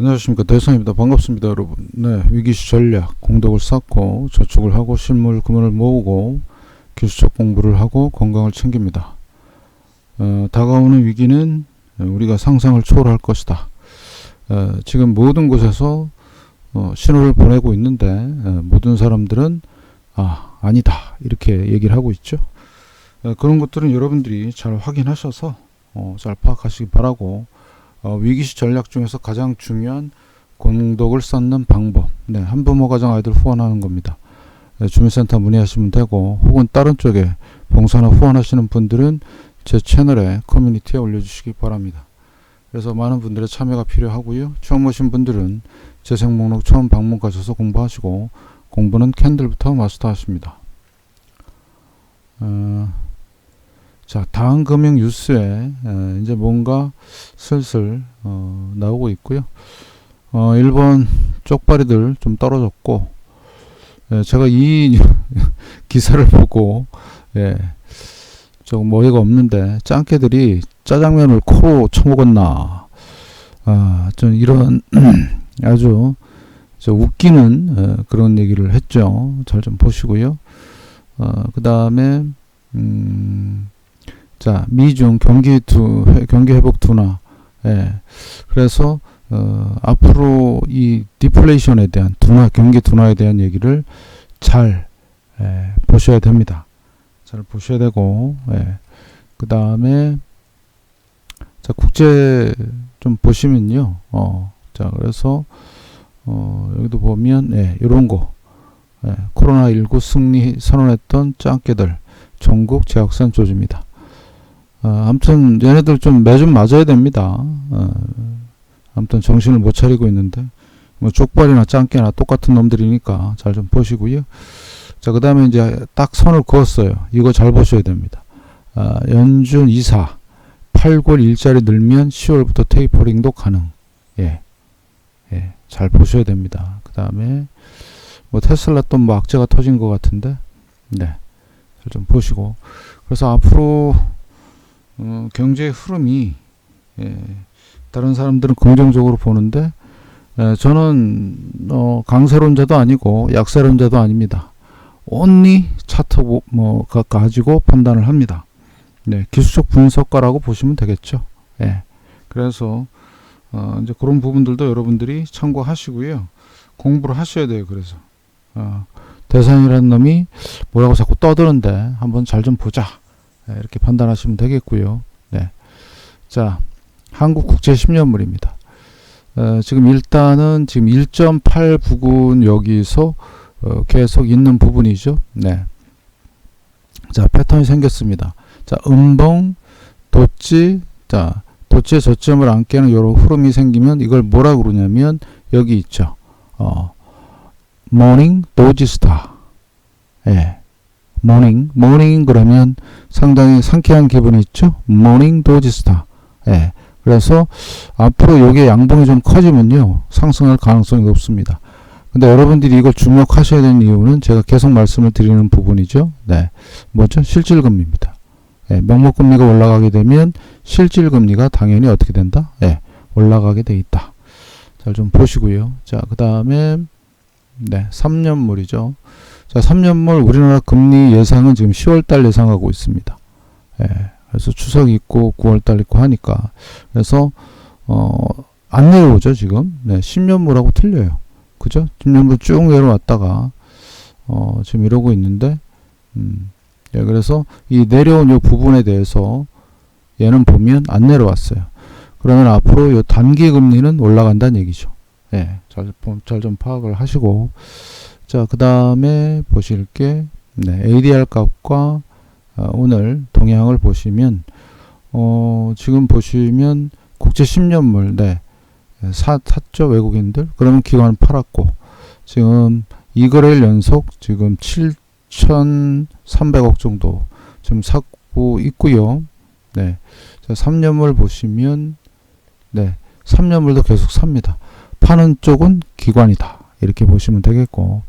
안녕하십니까. 대성입니다. 반갑습니다 여러분. 네 위기시 전략 공덕을 쌓고 저축을 하고 실물 금을 모으고 기술적 공부를 하고 건강을 챙깁니다. 어, 다가오는 위기는 우리가 상상을 초월할 것이다 어, 지금 모든 곳에서 어, 신호를 보내고 있는데 어, 모든 사람들은 아 아니다 이렇게 얘기를 하고 있죠 어, 그런 것들은 여러분들이 잘 확인하셔서 어, 잘 파악하시기 바라고 어, 위기시 전략 중에서 가장 중요한 공덕을 쌓는 방법. 네, 한부모 가정 아이들 후원하는 겁니다. 네, 주민센터 문의하시면 되고, 혹은 다른 쪽에 봉사나 후원하시는 분들은 제 채널에 커뮤니티에 올려주시기 바랍니다. 그래서 많은 분들의 참여가 필요하고요. 처음 오신 분들은 재생 목록 처음 방문 가셔서 공부하시고, 공부는 캔들부터 마스터하십니다. 어, 자, 다음 금융 뉴스에 에, 이제 뭔가 슬슬 어, 나오고 있고요. 어, 일본 쪽발이들 좀 떨어졌고, 예, 제가 이 기사를 보고, 예, 조금 어이가 없는데, 짱깨들이 짜장면을 코로 쳐먹었나, 아, 좀 이런 아주 저 웃기는 어, 그런 얘기를 했죠. 잘 좀 보시고요. 어, 그 다음에, 음, 자, 미중 경기 두, 회- 경기 회복 둔화. 예. 그래서, 어, 앞으로 이 디플레이션에 대한 둔화, 경기 둔화에 대한 얘기를 잘, 예, 보셔야 됩니다. 잘 보셔야 되고, 예. 그 다음에, 자, 국제 좀 보시면요. 어, 자, 그래서, 어, 여기도 보면, 예, 요런 거. 예, 코로나19 승리 선언했던 짱깨들. 전국 제약산 조지입니다. 어, 아무튼 얘네들 좀 매좀 맞아야 됩니다. 어, 아무튼 정신을 못 차리고 있는데 뭐 쪽발이나 짱깨나 똑같은 놈들이니까 잘 좀 보시고요. 자, 그 다음에 이제 딱 선을 그었어요. 이거 잘 보셔야 됩니다. 아, 연준 2사 8골 일자리 늘면 10월부터 테이퍼링도 가능. 예. 예. 잘 보셔야 됩니다. 그 다음에 뭐 테슬라 또 뭐 악재가 터진 것 같은데 네. 잘좀 보시고 그래서 앞으로 어, 경제의 흐름이 예, 다른 사람들은 긍정적으로 보는데 예, 저는 어, 강세론자도 아니고 약세론자도 아닙니다. 온리 차트 보- 뭐 가, 가지고 판단을 합니다. 네, 기술적 분석가라고 보시면 되겠죠. 예. 그래서 어, 이제 그런 부분들도 여러분들이 참고하시고요. 공부를 하셔야 돼요. 그래서 어, 대상이라는 놈이 뭐라고 자꾸 떠드는데 한번 잘 좀 보자. 네, 이렇게 판단하시면 되겠고요. 네. 자, 한국 국제 10년물입니다. 어, 지금 일단은 지금 1.8 부근 여기서 어, 계속 있는 부분이죠. 네. 자, 패턴이 생겼습니다. 자, 음봉, 도치, 자, 도치의 저점을 안 깨는 이런 흐름이 생기면 이걸 뭐라 그러냐면 여기 있죠. 어, 모닝 도지스타. 예. 모닝, 모닝 그러면 상당히 상쾌한 기분이 있죠. 모닝 도지스타. 예. 그래서 앞으로 요게 양봉이 좀 커지면요. 상승할 가능성이 높습니다. 근데 여러분들이 이걸 주목하셔야 되는 이유는 제가 계속 말씀을 드리는 부분이죠. 네. 뭐죠? 실질금리입니다. 예, 명목금리가 올라가게 되면 실질금리가 당연히 어떻게 된다? 예, 올라가게 돼 있다. 잘 좀 보시고요. 자, 그 다음에, 네, 3년물이죠. 자, 3년물 우리나라 금리 예상은 지금 10월달 예상하고 있습니다. 예, 그래서 추석 있고 9월달 있고 하니까. 그래서, 어, 안 내려오죠, 지금. 네, 10년물하고 틀려요. 그죠? 10년물 쭉 내려왔다가, 어, 지금 이러고 있는데, 음, 예, 그래서 이 내려온 이 부분에 대해서 얘는 보면 안 내려왔어요. 그러면 앞으로 이 단기 금리는 올라간다는 얘기죠. 예, 잘, 잘 좀 파악을 하시고. 자, 그 다음에 보실 게, 네, ADR 값과 어, 오늘 동향을 보시면, 어, 지금 보시면 국제 10년물, 네, 사, 샀죠, 외국인들? 그러면 기관은 팔았고, 지금 이거래일 연속 지금 7,300억 정도 지금 사고 있고요. 네. 자, 3년물 보시면, 네. 3년물도 계속 삽니다. 파는 쪽은 기관이다. 이렇게 보시면 되겠고.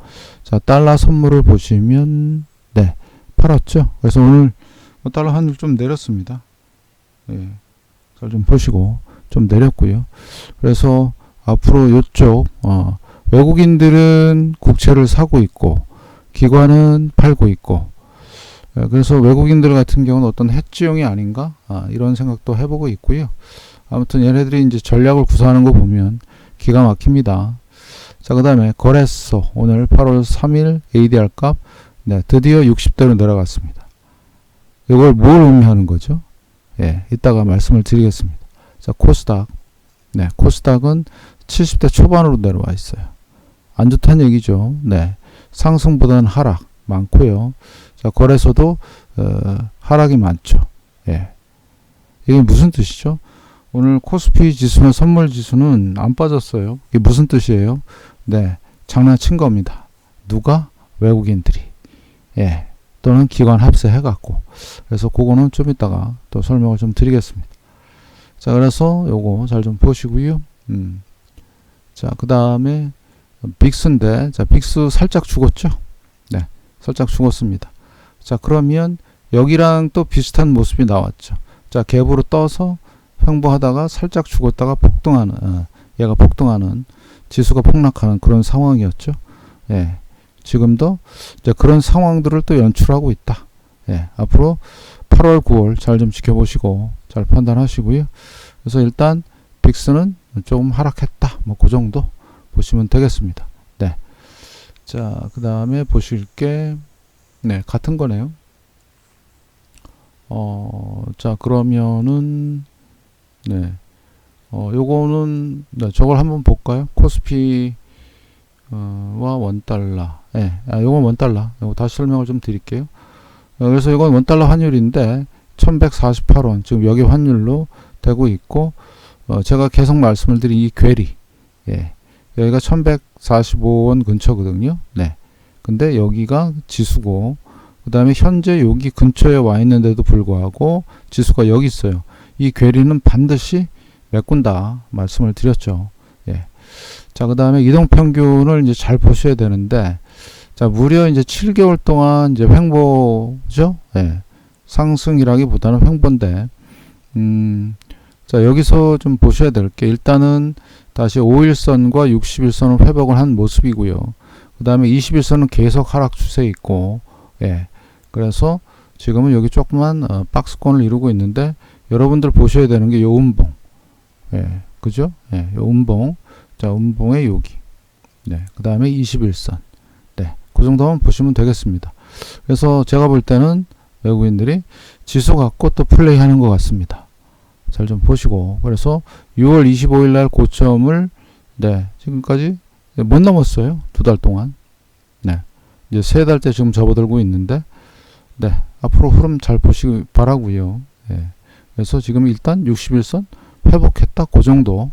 자, 달러 선물을 보시면, 네, 팔았죠. 그래서 오늘 뭐 달러 환율 좀 내렸습니다. 예, 잘좀 보시고, 좀 내렸고요. 그래서 앞으로 이쪽, 어, 외국인들은 국채를 사고 있고, 기관은 팔고 있고, 예, 그래서 외국인들 같은 경우는 어떤 해지용이 아닌가? 아, 이런 생각도 해보고 있고요. 아무튼 얘네들이 이제 전략을 구사하는 거 보면 기가 막힙니다. 자, 그 다음에 거래소. 오늘 8월 3일 ADR 값, 네, 드디어 60대로 내려갔습니다. 이걸 뭘 의미하는 거죠? 예, 이따가 말씀을 드리겠습니다. 자, 코스닥. 네, 코스닥은 70대 초반으로 내려와 있어요. 안 좋다는 얘기죠. 네. 상승보다는 하락 많고요. 자, 거래소도 어, 하락이 많죠. 예. 이게 무슨 뜻이죠? 오늘 코스피 지수나 선물 지수는 안 빠졌어요. 이게 무슨 뜻이에요? 네, 장난친 겁니다. 누가? 외국인들이. 예. 또는 기관 합세해 갖고. 그래서 그거는 좀 이따가 또 설명을 좀 드리겠습니다. 자, 그래서 요거 잘 좀 보시고요. 음. 자, 그 다음에 빅스인데, 자, 빅스 살짝 죽었죠? 네, 살짝 죽었습니다. 자, 그러면 여기랑 또 비슷한 모습이 나왔죠. 자, 갭으로 떠서 횡보하다가 살짝 죽었다가 폭등하는, 어, 얘가 폭등하는, 지수가 폭락하는 그런 상황이었죠. 예. 지금도 이제 그런 상황들을 또 연출하고 있다. 예. 앞으로 8월, 9월 잘 좀 지켜보시고 잘 판단하시고요. 그래서 일단 빅스는 조금 하락했다. 뭐 그 정도 보시면 되겠습니다. 네. 자, 그 다음에 보실 게, 네, 같은 거네요. 어, 자, 그러면은, 네. 어, 요거는, 네, 저걸 한번 볼까요? 코스피, 어, 와 원달러. 예, 네, 아, 요건 원달러. 요거 다시 설명을 좀 드릴게요. 어, 그래서 이건 원달러 환율인데, 1148원. 지금 여기 환율로 되고 있고, 어, 제가 계속 말씀을 드린 이 괴리. 예. 여기가 1145원 근처거든요. 네. 근데 여기가 지수고, 그 다음에 현재 여기 근처에 와 있는데도 불구하고 지수가 여기 있어요. 이 괴리는 반드시 메꾼다 말씀을 드렸죠. 예. 자, 그 다음에 이동평균을 이제 잘 보셔야 되는데, 자, 무려 이제 7개월 동안 이제 횡보죠? 예. 상승이라기보다는 횡보인데, 음, 자, 여기서 좀 보셔야 될 게, 일단은 다시 5일선과 60일선을 회복을 한 모습이고요. 그 다음에 21선은 계속 하락 추세에 있고, 예. 그래서 지금은 여기 조그만 어, 박스권을 이루고 있는데, 여러분들 보셔야 되는 게 요 음봉. 예. 그죠? 예. 요 음봉. 자, 음봉의 여기. 네. 그 다음에 21선. 네. 그 정도만 보시면 되겠습니다. 그래서 제가 볼 때는 외국인들이 지수 갖고 또 플레이 하는 것 같습니다. 잘 좀 보시고. 그래서 6월 25일 날 고점을, 네. 지금까지 못 넘었어요. 두 달 동안. 네. 이제 세 달째 지금 접어들고 있는데, 네. 앞으로 흐름 잘 보시기 바라고요 예. 그래서 지금 일단 61선 회복했다. 그 정도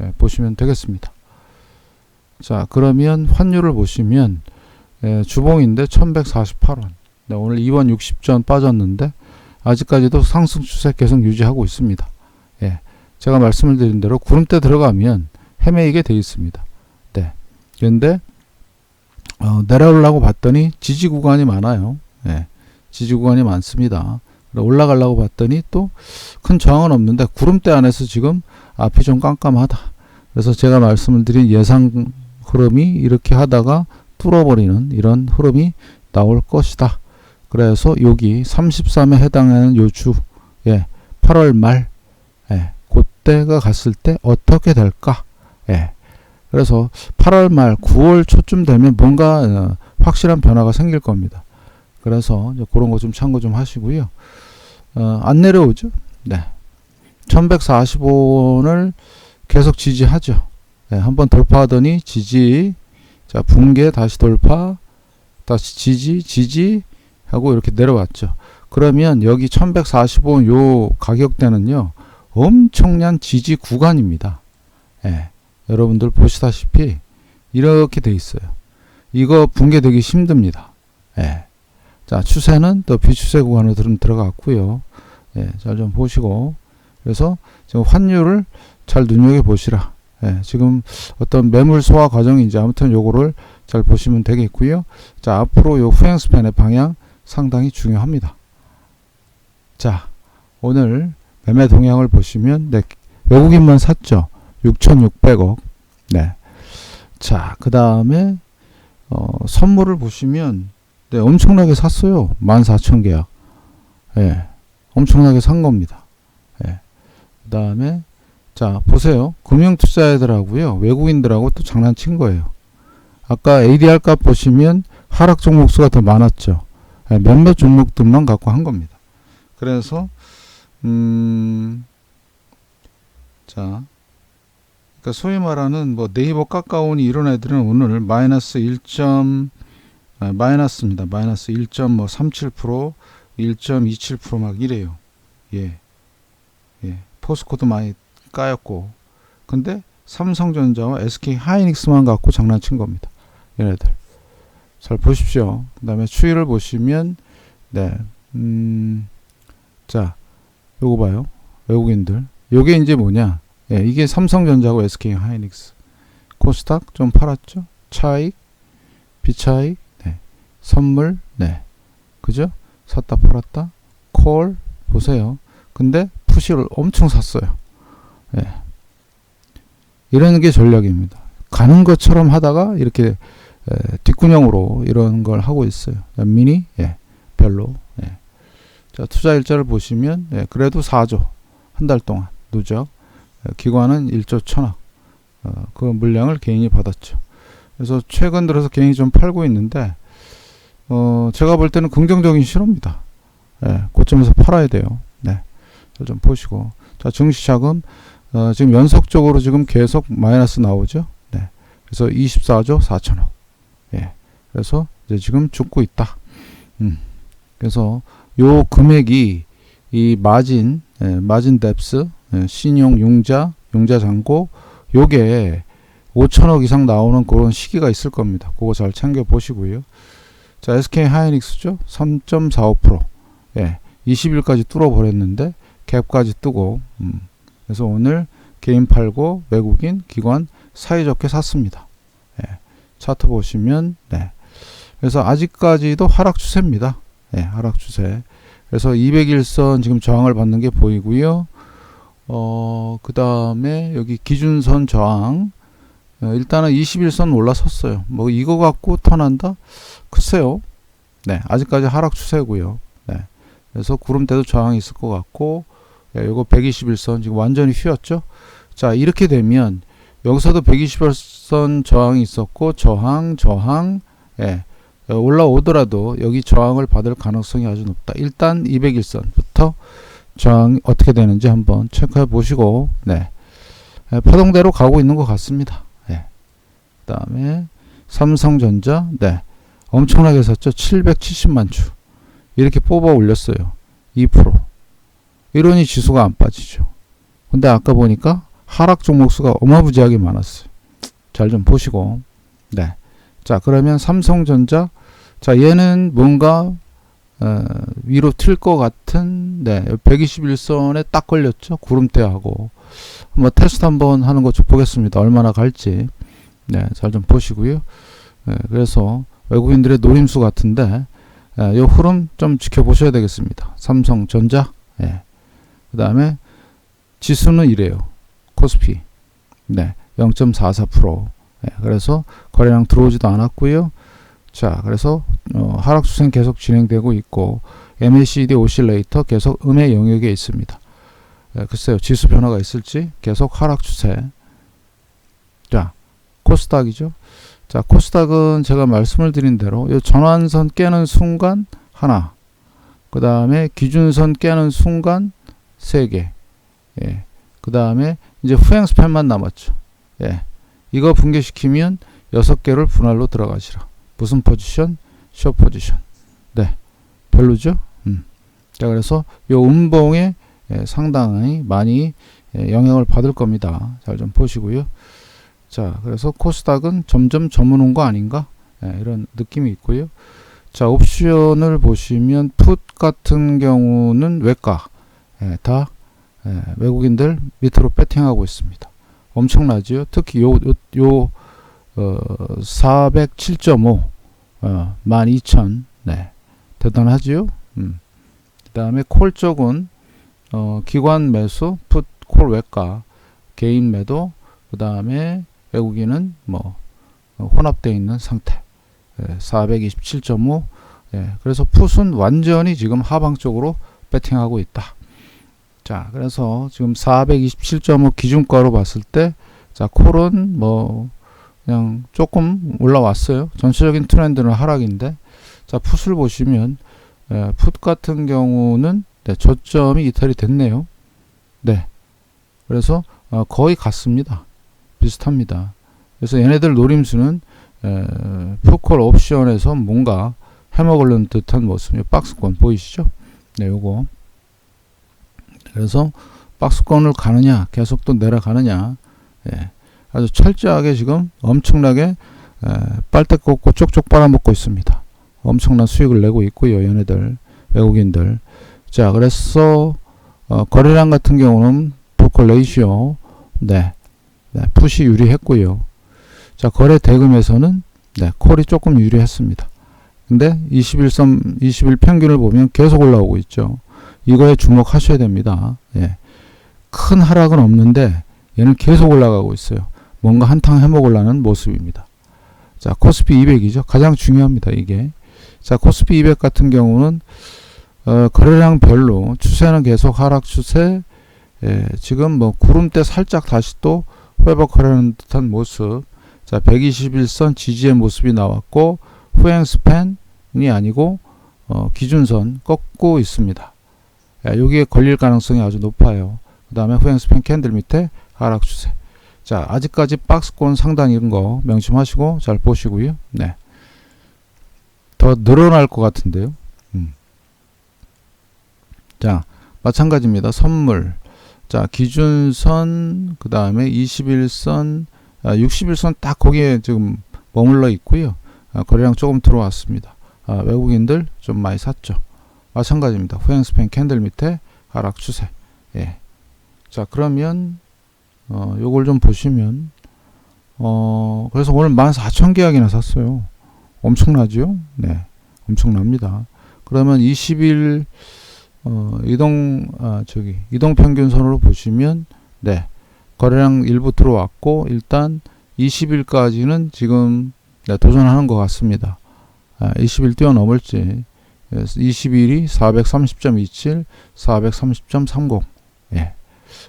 예, 보시면 되겠습니다. 자, 그러면 환율을 보시면 예, 주봉인데 1148원. 네, 오늘 2원 60전 빠졌는데 아직까지도 상승 추세 계속 유지하고 있습니다. 예. 제가 말씀을 드린 대로 구름대 들어가면 헤매이게 돼 있습니다. 네. 그런데 어, 내려오려고 봤더니 지지 구간이 많아요. 예. 지지 구간이 많습니다. 올라가려고 봤더니 또 큰 저항은 없는데 구름대 안에서 지금 앞이 좀 깜깜하다. 그래서 제가 말씀을 드린 예상 흐름이 이렇게 하다가 뚫어버리는 이런 흐름이 나올 것이다. 그래서 여기 33에 해당하는 요주 예, 8월 말 예, 그때가 갔을 때 어떻게 될까? 예. 그래서 8월 말 9월 초쯤 되면 뭔가 어, 확실한 변화가 생길 겁니다. 그래서 그런 거 좀 참고 좀 하시고요. 어, 안 내려오죠? 네. 1145원을 계속 지지하죠. 네, 한번 돌파하더니 지지, 자, 붕괴, 다시 돌파, 다시 지지, 지지 하고 이렇게 내려왔죠. 그러면 여기 1145원 요 가격대는요, 엄청난 지지 구간입니다. 예, 여러분들 보시다시피 이렇게 돼 있어요. 이거 붕괴되기 힘듭니다. 예. 자, 추세는 또 비추세 구간으로 들어갔고요. 예, 잘 좀 보시고. 그래서 지금 환율을 잘 눈여겨 보시라. 예, 지금 어떤 매물 소화 과정인지 아무튼 요거를 잘 보시면 되겠고요. 자, 앞으로 요 후행 스팬의 방향 상당히 중요합니다. 자, 오늘 매매 동향을 보시면 네, 외국인만 샀죠. 6,600억. 네. 자, 그 다음에 어, 선물을 보시면 네, 엄청나게 샀어요. 14,000계약. 예. 엄청나게 산 겁니다. 예. 그다음에 자, 보세요. 금융투자애들하고요. 외국인들하고 또 장난친 거예요. 아까 ADR 값 보시면 하락 종목 수가 더 많았죠. 예, 몇몇 종목들만 갖고 한 겁니다. 그래서 음, 자, 그러니까 소위 말하는 뭐 네이버 깎아오니 이런 애들은 오늘 마이너스 1. 아, 마이너스입니다. 마이너스 1.37%, 1.27%막 이래요. 예, 예, 포스코도 많이 까였고, 근데 삼성전자와 SK 하이닉스만 갖고 장난친 겁니다. 얘네들. 잘 보십시오. 그 다음에 추이를 보시면, 네, 음, 자, 요거 봐요. 외국인들. 요게 이제 뭐냐. 예, 이게 삼성전자고 SK 하이닉스. 코스닥 좀 팔았죠. 차익, 비차익, 네. 선물, 네. 그죠? 샀다 팔았다. 콜, 보세요. 근데 푸시를 엄청 샀어요. 예. 이런 게 전략입니다. 가는 것처럼 하다가 이렇게 에, 뒷구녕으로 이런 걸 하고 있어요. 미니, 예, 별로. 예. 자, 투자 일자를 보시면, 예, 그래도 4조. 한 달 동안 누적. 예, 기관은 1조 천억. 어, 그 물량을 개인이 받았죠. 그래서 최근 들어서 개인이 좀 팔고 있는데, 어, 제가 볼 때는 긍정적인 실호입니다. 예, 고점에서 팔아야 돼요. 네. 좀 보시고. 자, 증시자금, 어, 지금 연속적으로 지금 계속 마이너스 나오죠. 네. 그래서 24조 4천억. 예. 그래서 이제 지금 죽고 있다. 음. 그래서 요 금액이 이 마진, 예, 마진 뎁스, 예, 신용 융자, 융자 잔고 요게 5천억 이상 나오는 그런 시기가 있을 겁니다. 그거 잘 챙겨 보시고요. 자, SK 하이닉스죠. 3.45%. 예. 20일까지 뚫어 버렸는데 갭까지 뜨고 음. 그래서 오늘 개인 팔고 외국인 기관 사이좋게 샀습니다. 예. 차트 보시면 네. 그래서 아직까지도 하락 추세입니다. 예, 하락 추세. 그래서 200일선 지금 저항을 받는 게 보이고요. 어, 그 다음에 여기 기준선 저항. 어, 일단은 21선 올라섰어요. 뭐 이거 갖고 턴한다? 글쎄요. 네, 아직까지 하락 추세고요. 네. 그래서 구름대도 저항이 있을 것 같고, 예, 요거 121선 지금 완전히 휘었죠. 자, 이렇게 되면 여기서도 121 선 저항이 있었고 저항, 저항, 예. 올라오더라도 여기 저항을 받을 가능성이 아주 높다. 일단 201선부터 저항 어떻게 되는지 한번 체크해 보시고, 네. 예, 파동대로 가고 있는 것 같습니다. 예. 그 다음에 삼성전자, 네. 엄청나게 샀죠. 770만 주. 이렇게 뽑아 올렸어요. 2%. 이러니 지수가 안 빠지죠. 근데 아까 보니까 하락 종목 수가 어마무지하게 많았어요. 잘 좀 보시고. 네. 자, 그러면 삼성전자. 자, 얘는 뭔가, 어, 위로 튈 것 같은, 네. 121선에 딱 걸렸죠. 구름대하고. 한번 테스트 한번 하는 거 좀 보겠습니다. 얼마나 갈지. 네. 잘 좀 보시고요. 네, 그래서 외국인들의 노림수 같은데, 예, 요 흐름 좀 지켜보셔야 되겠습니다. 삼성전자. 예. 그 다음에 지수는 이래요. 코스피. 네. 0.44%. 네, 그래서 거래량 들어오지도 않았고요. 자, 그래서 어, 하락 추세는 계속 진행되고 있고 MACD 오실레이터 계속 음의 영역에 있습니다. 네, 글쎄요. 지수 변화가 있을지 계속 하락 추세. 자, 코스닥이죠. 자, 코스닥은 제가 말씀을 드린 대로 이 전환선 깨는 순간 하나. 그 다음에 기준선 깨는 순간 세 개. 예. 그 다음에 이제 후행 스팬만 남았죠. 예. 이거 붕괴시키면 여섯 개를 분할로 들어가시라. 무슨 포지션? 쇼 포지션. 네. 별로죠? 음. 자, 그래서 요 음봉에 예, 상당히 많이 예, 영향을 받을 겁니다. 잘 좀 보시고요. 자, 그래서 코스닥은 점점 저무는 거 아닌가? 예, 이런 느낌이 있고요. 자, 옵션을 보시면 풋 같은 경우는 외가 예, 다 예, 외국인들 밑으로 배팅하고 있습니다. 엄청나지요? 특히 요, 요, 요 어, 407.5, 어, 12,000, 네. 대단하지요? 음. 그 다음에 콜 쪽은, 어, 기관 매수, 풋, 콜 외가, 개인 매도, 그 다음에 외국인은 뭐, 어, 혼합되어 있는 상태. 예, 427.5, 예, 그래서 풋은 완전히 지금 하방 쪽으로 배팅하고 있다. 자, 그래서 지금 427.5 기준가로 봤을 때, 자, 콜은 뭐, 그냥 조금 올라왔어요. 전체적인 트렌드는 하락인데, 자, 풋을 보시면, 예, 풋 같은 경우는, 네, 저점이 이탈이 됐네요. 네. 그래서, 어, 거의 같습니다. 비슷합니다. 그래서 얘네들 노림수는, 에, 풋콜 옵션에서 뭔가 해먹으려는 듯한 모습이 박스권 보이시죠? 네, 요거. 그래서 박스권을 가느냐, 계속 또 내려가느냐, 예, 아주 철저하게 지금 엄청나게 에, 빨대 꽂고 쪽쪽 빨아먹고 있습니다. 엄청난 수익을 내고 있고요, 얘네들 외국인들. 자, 그래서 어, 거래량 같은 경우는 포컬 레이시오, 네, 네, 푸시 유리했고요. 자, 거래 대금에서는 네, 콜이 조금 유리했습니다. 근데 21선 21 평균을 보면 계속 올라오고 있죠. 이거에 주목하셔야 됩니다. 예. 큰 하락은 없는데 얘는 계속 올라가고 있어요. 뭔가 한탕 해먹으려는 모습입니다. 자, 코스피 200이죠. 가장 중요합니다. 이게. 자, 코스피 200 같은 경우는 어, 거래량 별로 추세는 계속 하락 추세. 예, 지금 뭐 구름대 살짝 다시 또 회복하려는 듯한 모습. 자, 121선 지지의 모습이 나왔고 후행 스팬이 아니고 어, 기준선 꺾고 있습니다. 야, 여기에 걸릴 가능성이 아주 높아요. 그 다음에 후행 스팬 캔들 밑에 하락 추세. 자, 아직까지 박스권 상단인 거 명심하시고 잘 보시고요. 네. 더 늘어날 것 같은데요. 음. 자, 마찬가지입니다. 선물. 자, 기준선, 그 다음에 21선, 아, 61선 딱 거기에 지금 머물러 있고요. 아, 거래량 조금 들어왔습니다. 아, 외국인들 좀 많이 샀죠. 마찬가지입니다. 후행 스팬 캔들 밑에 하락 추세. 예. 자, 그러면 어, 요걸 좀 보시면 어, 그래서 오늘 14,000계약이나 샀어요. 엄청나죠? 네. 엄청납니다. 그러면 20일 어, 이동 아, 저기 이동 평균선으로 보시면 네. 거래량 일부 들어왔고 일단 20일까지는 지금 네, 도전하는 것 같습니다. 아, 20일 뛰어넘을지 20일이 430.27, 430.30. 예.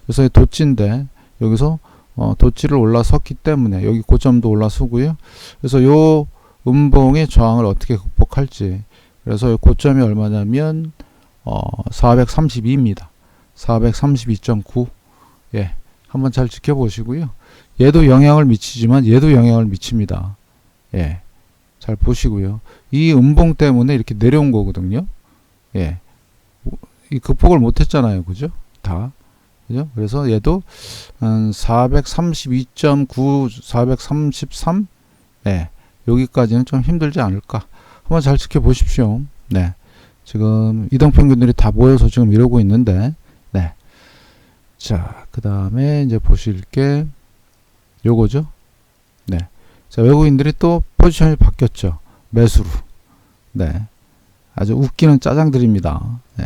그래서 도치인데 여기서 어, 도치를 올라섰기 때문에 여기 고점도 올라서고요. 그래서 요 음봉의 저항을 어떻게 극복할지. 그래서 고점이 얼마냐면 어, 432입니다. 432.9. 예. 한번 잘 지켜보시고요. 얘도 영향을 미치지만 얘도 영향을 미칩니다. 예. 잘 보시고요. 이 음봉 때문에 이렇게 내려온 거거든요. 예. 이 극복을 못 했잖아요. 그죠? 다. 그죠? 그래서 얘도 한 432.9, 433? 네. 여기까지는 좀 힘들지 않을까. 한번 잘 지켜보십시오. 네. 지금 이동평균들이 다 모여서 지금 이러고 있는데, 네. 자, 그 다음에 이제 보실 게 요거죠. 네. 자, 외국인들이 또 포지션이 바뀌었죠. 매수로. 네. 아주 웃기는 짜장들입니다. 네.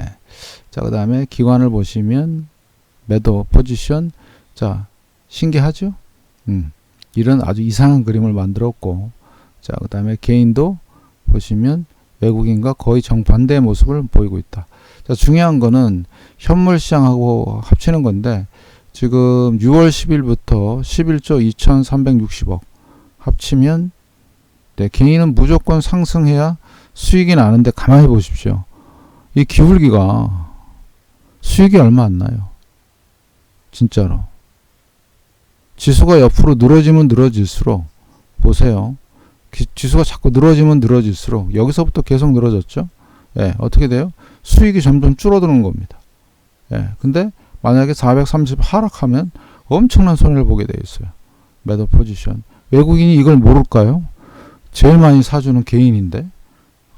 자, 그 다음에 기관을 보시면 매도 포지션. 자, 신기하죠? 음. 이런 아주 이상한 그림을 만들었고. 자, 그 다음에 개인도 보시면 외국인과 거의 정반대의 모습을 보이고 있다. 자, 중요한 거는 현물 시장하고 합치는 건데 지금 6월 10일부터 11조 2360억 합치면 네, 개인은 무조건 상승해야 수익이 나는데 가만히 보십시오. 이 기울기가 수익이 얼마 안 나요. 진짜로. 지수가 옆으로 늘어지면 늘어질수록 보세요. 기, 지수가 자꾸 늘어지면 늘어질수록 여기서부터 계속 늘어졌죠. 예, 어떻게 돼요? 수익이 점점 줄어드는 겁니다. 예, 근데 만약에 430 하락하면 엄청난 손해를 보게 돼 있어요. 매도 포지션. 외국인이 이걸 모를까요? 제일 많이 사주는 개인인데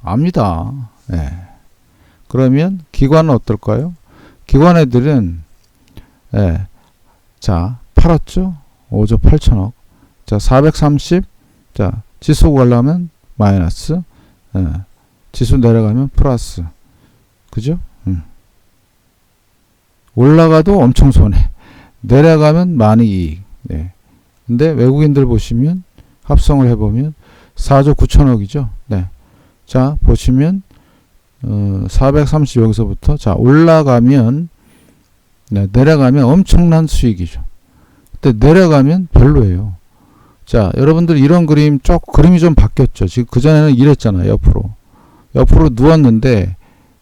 압니다. 예. 그러면 기관은 어떨까요? 기관 애들은 예. 자, 팔았죠? 5조 8천억. 자, 430. 자, 지수 가려면 마이너스. 예. 지수 내려가면 플러스. 그죠? 음. 올라가도 엄청 손해. 내려가면 많이 이익. 네. 근데 외국인들 보시면 합성을 해보면 4조 9천억이죠. 네. 자, 보시면 어, 430 여기서부터 자 올라가면 네, 내려가면 엄청난 수익이죠. 근데 내려가면 별로예요. 자, 여러분들 이런 그림 쪽 그림이 좀 바뀌었죠. 지금 그 전에는 이랬잖아요. 옆으로 옆으로 누웠는데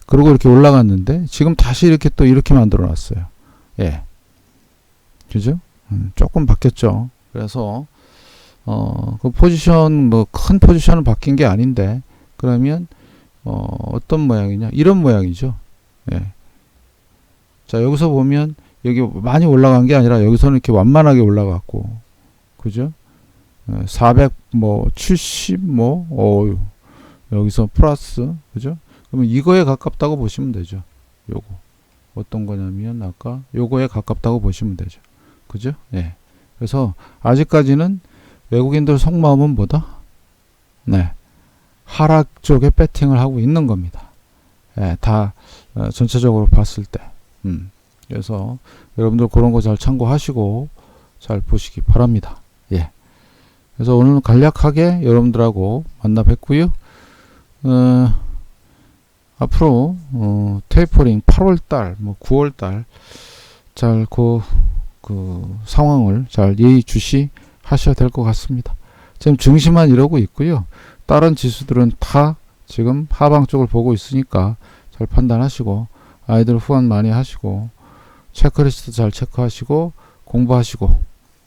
그리고 이렇게 올라갔는데 지금 다시 이렇게 또 이렇게 만들어 놨어요. 예, 그죠? 음, 조금 바뀌었죠. 그래서 어, 그 포지션 뭐 큰 포지션은 바뀐 게 아닌데 그러면 어, 어떤 모양이냐? 이런 모양이죠. 예. 자, 여기서 보면 여기 많이 올라간 게 아니라 여기서는 이렇게 완만하게 올라갔고. 그죠? 400, 뭐, 70, 뭐, 어유 여기서 플러스. 그죠? 그러면 이거에 가깝다고 보시면 되죠. 요거. 어떤 거냐면, 아까 요거에 가깝다고 보시면 되죠. 그죠? 예. 그래서 아직까지는 외국인들 속마음은 뭐다? 네. 하락 쪽에 배팅을 하고 있는 겁니다. 예, 다 어, 전체적으로 봤을 때. 음. 그래서 여러분들 그런 거 잘 참고하시고 잘 보시기 바랍니다. 예. 그래서 오늘 간략하게 여러분들하고 만나 뵙고요. 어, 앞으로 어, 테이퍼링 8월 달, 뭐 9월 달 잘그 그 상황을 잘 예의 주시 하셔야 될 것 같습니다. 지금 증시만 이러고 있고요. 다른 지수들은 다 지금 하방 쪽을 보고 있으니까 잘 판단하시고 아이들 후원 많이 하시고 체크리스트 잘 체크하시고 공부하시고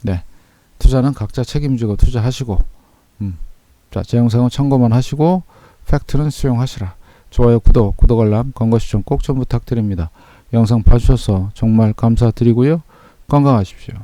네 투자는 각자 책임지고 투자하시고 음. 자, 제 영상은 참고만 하시고 팩트는 수용하시라. 좋아요, 구독, 구독 알람, 건거 시청 꼭 좀 부탁드립니다. 영상 봐주셔서 정말 감사드리고요. 건강하십시오.